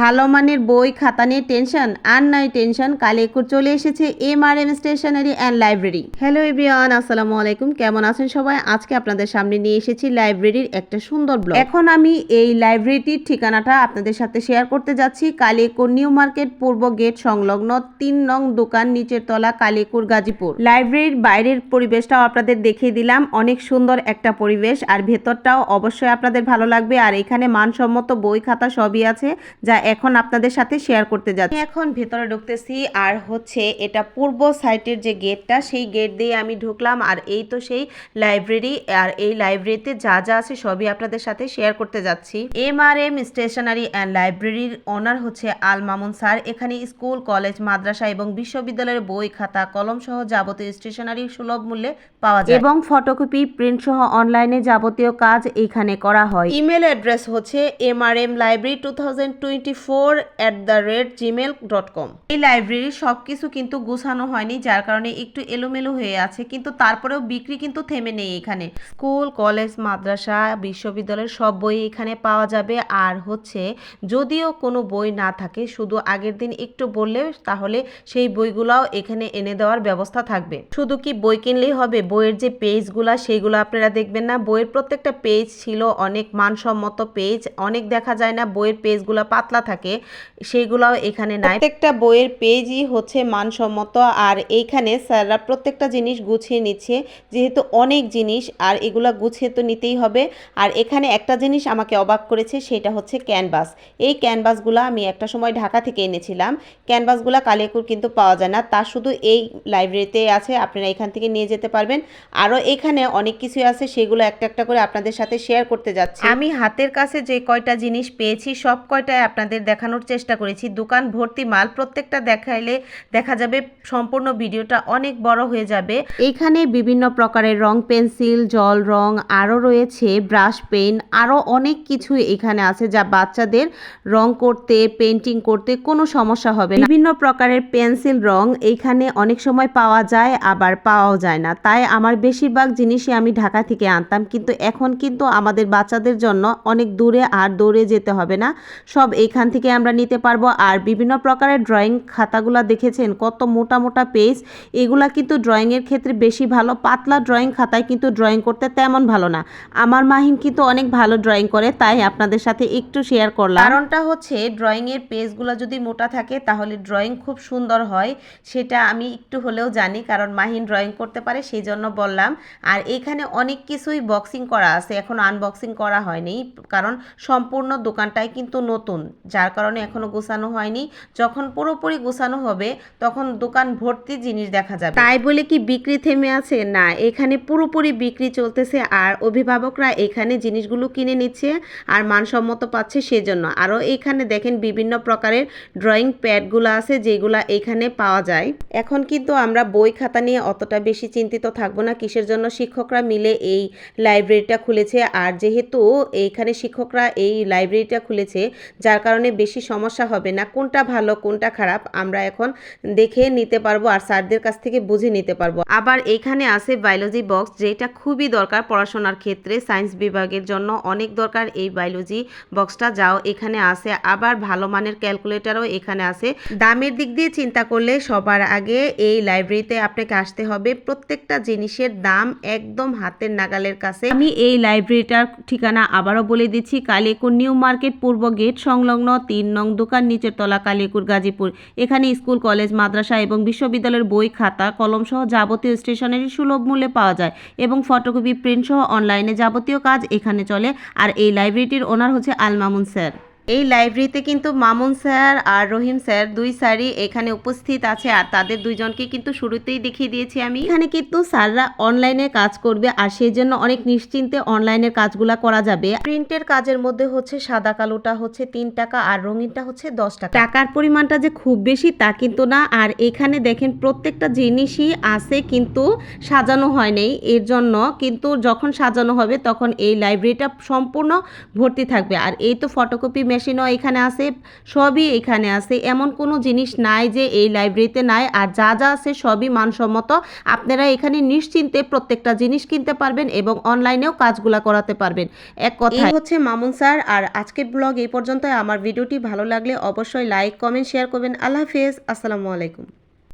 ভালো মানের বই, খাতা নিয়ে টেনশন আর নাই টেনশন, কালেকুর চলে এসেছে M R M stationery and library. Hello everyone আসসালামু আলাইকুম, কেমন আছেন সবাই? আজকে আপনাদের সামনে নিয়ে এসেছি লাইব্রেরির একটা সুন্দর ব্লগ। এখন আমি এই লাইব্রেরিটির ঠিকানাটা আপনাদের সাথে শেয়ার করতে যাচ্ছি। কালিয়াকুর নিউ মার্কেট, পূর্ব গেট সংলগ্ন তিন নং দোকান নিচের তলা কালিয়াকুর গাজীপুর। লাইব্রেরির বাইরের পরিবেশটাও আপনাদের দেখিয়ে দিলাম। অনেক সুন্দর একটা পরিবেশ আর ভেতরটাও অবশ্যই আপনাদের ভালো লাগবে। আর এখানে মানসম্মত বই, খাতা সবই আছে, যা এখন আপনাদের সাথে শেয়ার করতে যাচ্ছি। এখন ভেতরে ঢুকতেছি আর হচ্ছে এটা পূর্ব সাইটের যে গেটটা সেই গেট দিয়ে আমি ঢুকলাম আর এই তো সেই লাইব্রেরি আর এই লাইব্রেরিতে যা যা আছে সবই আপনাদের সাথে শেয়ার করতে যাচ্ছি। M R M stationery and লাইব্রেরির ওনার হচ্ছে আল মামুন স্যার। এখানে স্কুল কলেজ মাদ্রাসা এবং বিশ্ববিদ্যালয়ের বই, খাতা, কলম সহ যাবতীয় স্টেশনারি সুলভ মূল্যে পাওয়া যায়। এবং ফটোকপি প্রিন্ট সহ অনলাইনে যাবতীয় কাজ এখানে করা হয়। ইমেল অ্যাড্রেস হচ্ছে M R M library two thousand twenty four at the rate Gmail dot com এই লাইব্রেরির সব কিছু কিন্তু গুছানো হয়নি, যার কারণে একটু এলোমেলো হয়ে আছে, কিন্তু তারপরেও বিক্রি কিন্তু থেমে নেই এখানে। স্কুল, কলেজ, মাদ্রাসা বিশ্ববিদ্যালয়ের সব বই এখানে পাওয়া যাবে। আর হচ্ছে, যদিও কোনো বই না থাকে, শুধু আগের দিন একটু বললে তাহলে সেই বইগুলাও এখানে এনে দেওয়ার ব্যবস্থা থাকবে। শুধু কি বই কিনলেই হবে? বইয়ের যে পেজগুলা সেইগুলো আপনারা দেখবেন না। বইয়ের প্রত্যেকটা পেজ ছিল অনেক মানসম্মত পেজ, অনেক দেখা যায় না বইয়ের পেজগুলো পাতলা থাকে সেইগুলাও এখানে নাই। প্রত্যেকটা বইয়ের পেজই হচ্ছে মানসম্মত আর এইখানে স্যাররা প্রত্যেকটা জিনিস গুছিয়ে নিচ্ছে যেহেতু অনেক জিনিস আর এগুলা গুছিয়ে তো নিতেই হবে। আর এখানে একটা জিনিস আমাকে অবাক করেছে সেটা হচ্ছে ক্যানভাস। এই ক্যানভাসগুলো আমি একটা সময় ঢাকা থেকে এনেছিলাম। ক্যানভাসগুলো কালিয়াকুর কিন্তু পাওয়া যায় না তা শুধু এই লাইব্রেরিতে আছে আপনারা এখান থেকে নিয়ে যেতে পারবেন। আরও এখানে অনেক কিছু আছে সেগুলো একটা একটা করে আপনাদের সাথে শেয়ার করতে যাচ্ছি। আমি হাতের কাছে যে কয়টা জিনিস পেয়েছি সব কয়টাই আপনাদের দেখানোর চেষ্টা করেছি। দোকান ভর্তি মাল প্রত্যেকটা দেখাইলে দেখা যাবে সম্পূর্ণ ভিডিওটা অনেক বড় হয়ে যাবে। এখানে বিভিন্ন প্রকারের রং পেন্সিল, জল রং আরও রয়েছে, ব্রাশ পেন, আরও অনেক কিছু এখানে আছে যা বাচ্চাদের রং করতে পেন্টিং করতে কোনো সমস্যা হবে না। বিভিন্ন প্রকারের পেন্সিল রং এইখানে অনেক সময় পাওয়া যায়, আবার পাওয়াও যায় না। তাই আমার বেশিরভাগ জিনিসই আমি ঢাকা থেকে আনতাম, কিন্তু এখন কিন্তু আমাদের বাচ্চাদের জন্য অনেক দূরে আর দৌড়ে যেতে হবে না। সব এইখান থেকে আমরা নিতে পারব। আর বিভিন্ন প্রকারের ড্রয়িং খাতাগুলো দেখেছেন, কত মোটা মোটা পেজ এগুলা কিন্তু ড্রয়িংয়ের ক্ষেত্রে বেশি ভালো। পাতলা ড্রয়িং খাতায় কিন্তু ড্রয়িং করতে তেমন ভালো না। আমার মাহিন কিন্তু অনেক ভালো ড্রয়িং করে, তাই আপনাদের সাথে একটু শেয়ার করলাম। কারণটা হচ্ছে ড্রয়িংয়ের পেজগুলো যদি মোটা থাকে, তাহলে ড্রয়িং খুব সুন্দর হয়। সেটা আমি একটু হলেও জানি, কারণ মাহিন ড্রয়িং করতে পারে সেই জন্য বললাম। আর এখানে অনেক কিছুই বক্সিং করা আছে। এখন আনবক্সিং করা হয়নি, কারণ সম্পূর্ণ দোকানটাই কিন্তু নতুন। যার কারণে এখনও গোছানো হয়নি। যখন পুরোপুরি গোছানো হবে, তখন দোকান ভর্তি জিনিস দেখা যাবে। তাই বলে কি বিক্রি থেমে আছে? না, এখানে পুরোপুরি বিক্রি চলতেছে আর অভিভাবকরা এখানে জিনিসগুলো কিনে নিচ্ছে আর মানসম্মত পাচ্ছে সেজন্য। আরও এখানে দেখেন বিভিন্ন প্রকারের ড্রয়িং প্যাডগুলো আছে যেগুলো এখানে পাওয়া যায়। এখন কিন্তু আমরা বই খাতা নিয়ে অতটা বেশি চিন্তিত থাকব না। কিসের জন্য শিক্ষকরা মিলে এই লাইব্রেরিটা খুলেছে? আর যেহেতু এইখানে শিক্ষকরা এই লাইব্রেরিটা খুলেছে, যার কারণে বেশি সমস্যা হবে না। কোনটা ভালো, কোনটা খারাপ আমরা এখন দেখে নিতে পারব আর স্যারদের কাছ থেকে বুঝে নিতে পারব। আবার এখানে আছে বায়োলজি বক্স যেটা খুবই দরকার পড়াশোনার ক্ষেত্রে। সায়েন্স বিভাগের জন্য অনেক দরকার এই বায়োলজি বক্সটা যাও, এখানে আছে। আবার ভালো মানের ক্যালকুলেটরও এখানে আছে। দামের দিক দিয়ে চিন্তা করলে সবার আগে এই লাইব্রেরিতে আপনাকে আসতে হবে। প্রত্যেকটা জিনিসের দাম একদম হাতের নাগালের কাছে। আমি এই লাইব্রেরিটার ঠিকানা আবারও বলে দিচ্ছি। কালিয়াকুর নিউ মার্কেট, পূর্ব গেট, সংলগ্ন তিন নং দোকান নিচের তলা কালিয়াকুর গাজীপুর। এখানে স্কুল, কলেজ, মাদ্রাসা এবং বিশ্ববিদ্যালয়ের বই, খাতা কলম সহ যাবতীয় স্টেশনারি সুলভ মূল্যে পাওয়া যায় এবং ফটোকপি প্রিন্ট সহ অনলাইনে যাবতীয় কাজ এখানে চলে। আর এই লাইব্রেরিটির ওনার হচ্ছে আলমামুন স্যার। এই লাইব্রেরিতে কিন্তু মামুন স্যার আর রহিম স্যার দুই স্যারই এখানে উপস্থিত আছে, আর তাদের দুইজনকে কিন্তু শুরুতেই দেখিয়ে দিয়েছি আমি। এখানে কিন্তু স্যাররা অনলাইনে কাজ করবে, আর সেই জন্য অনেক নিশ্চিন্তে অনলাইনের কাজগুলা করা যাবে। প্রিন্টের কাজের মধ্যে হচ্ছে সাদা কালোটা হচ্ছে তিন টাকা, আর রঙিনটা হচ্ছে দশ টাকা। টাকার পরিমাণটা যে খুব বেশি তা কিন্তু না, আর এখানে দেখেন প্রত্যেকটা জিনিসই আছে কিন্তু সাজানো হয় নাই। এর জন্য কিন্তু যখন সাজানো হবে তখন এই লাইব্রেরিটা সম্পূর্ণ ভর্তি থাকবে। আর এই তো ফটোকপি মেশিনও এখানে আছে, সবই এখানে আছে। এমন কোনো জিনিস নাই যে এই লাইব্রেরিতে নাই। আর যা যা আছে সবই মানসম্মত। আপনারা এখানে নিশ্চিন্তে প্রত্যেকটা জিনিস কিনতে পারবেন এবং অনলাইনেও কাজগুলা করাতে পারবেন। এক কথা হচ্ছে মামুন স্যার। আর আজকের ব্লগ এই পর্যন্ত আমার ভিডিওটি ভালো লাগলে অবশ্যই লাইক, কমেন্ট, শেয়ার করবেন। আল্লাহ হাফেজ। আসসালামু আলাইকুম।